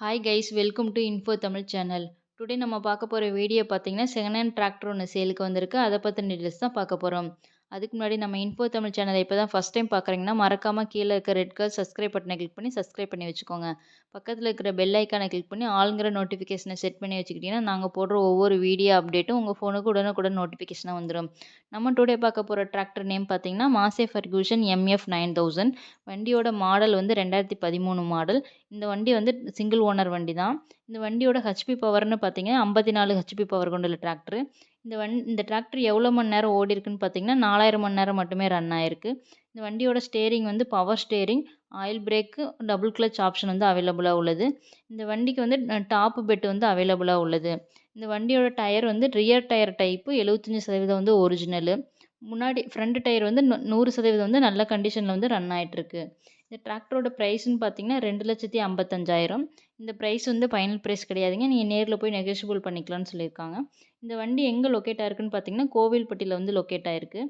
Hi guys welcome to info Tamil channel today நம்ம பார்க்க போகிற வீடியோ பார்த்தீங்கன்னா செகண்ட் ஹேண்ட் டிராக்டர் ஒன்று சேலுக்கு வந்திருக்கு. அதை பற்றின டீட்டெயில்ஸ் தான் பார்க்க போகிறோம் அதுக்கு முன்னாடி நம்ம இன்ஃபோ தமிழ் சேனலை இப்போ தான் ஃபஸ்ட் டைம் பார்க்குறீங்கன்னா மறக்காமல் கீழே இருக்க ரெட் கலர் சப்ஸ்கிரைப் பட்டனை கிளிக் பண்ணி சப்ஸ்கிரைப் பண்ணி வச்சுக்கோங்க. பக்கத்தில் இருக்கிற பெல் ஐக்கானை கிளிக் பண்ணி ஆளுங்கிற நோட்டிஃபிகேஷனை செட் பண்ணி வச்சுக்கிட்டிங்கன்னா நாங்கள் போடுற ஒவ்வொரு வீடியோ அப்டேட்டும் உங்கள் ஃபோனுக்கு உடனுக்குடன் நோட்டிஃபிகேஷனாக வந்துடும் நம்ம டுடே பார்க்க போகிற டிராக்டர் நேம் பார்த்தீங்கன்னா Massey Ferguson MF nine thousand வண்டியோட மாடல் வந்து ரெண்டாயிரத்தி பதிமூணு மாடல் இந்த வண்டி வந்து சிங்கிள் ஓனர் வண்டி தான் இந்த வண்டியோட ஹெச்பி பவர்னு பார்த்தீங்கன்னா ஐம்பத்தி நாலு ஹெச்பி பவர் கொண்டுள்ள டிராக்டரு இந்த வண் இந்த டிராக்டர் எவ்வளோ மணி நேரம் ஓடி இருக்குன்னு பார்த்தீங்கன்னா நாலாயிரம் மணி நேரம் மட்டுமே ரன் ஆயிருக்கு. இந்த வண்டியோட ஸ்டேரிங் வந்து power steering oil brake double clutch option வந்து அவைலபிளாக உள்ளது. இந்த வண்டிக்கு வந்து டாப் பெட் வந்து அவைலபிளாக உள்ளது. இந்த வண்டியோட டயர் வந்து ரியர் டயர் டைப்பு எழுபத்தஞ்சி சதவீதம் வந்து ஒரிஜினலு முன்னாடி ஃப்ரண்ட் டயர் வந்து நூறு சதவீதம் வந்து நல்ல கண்டிஷனில் வந்து ரன் ஆகிட்டுருக்கு இந்த டிராக்டரோட ப்ரைஸ்னு பார்த்தீங்கன்னா ரெண்டு லட்சத்தி ஐம்பத்தஞ்சாயிரம். இந்த ப்ரைஸ் வந்து ஃபைனல் ப்ரைஸ் கிடையாதுங்க. நீங்கள் நேரில் போய் நெகோஷியபிள் பண்ணிக்கலாம்னு சொல்லியிருக்காங்க. இந்த வண்டி எங்கே லொக்கேட் ஆயிருக்குன்னு பார்த்தீங்கன்னா கோவில்பட்டியில் வந்து லொக்கேட் ஆயிருக்கு.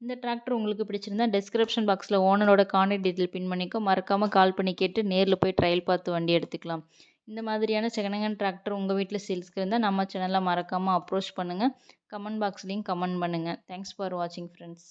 இந்த டிராக்டர் உங்களுக்கு பிடிச்சிருந்தா டிஸ்கிரிப்ஷன் பாக்ஸில் ஓனரோட கான்டாக்ட் டீட்டெயில் பின் பண்ணிக்கோ. மறக்காமல் கால் பண்ணி கேட்டு நேரில் போய் ட்ரையல் பார்த்து வண்டி எடுத்துக்கலாம். இந்த மாதிரியான செகண்ட் ஹேண்ட் டிராக்டர் உங்கள் வீட்டில் சேல்ஸ்க்கு இருந்தால் நம்ம சேனலில் மறக்காமல் அப்ரோச் பண்ணுங்கள் கமெண்ட் பாக்ஸ்லேயும் கமெண்ட் பண்ணுங்கள் தேங்க்ஸ் ஃபார் வாட்சிங் ஃப்ரெண்ட்ஸ்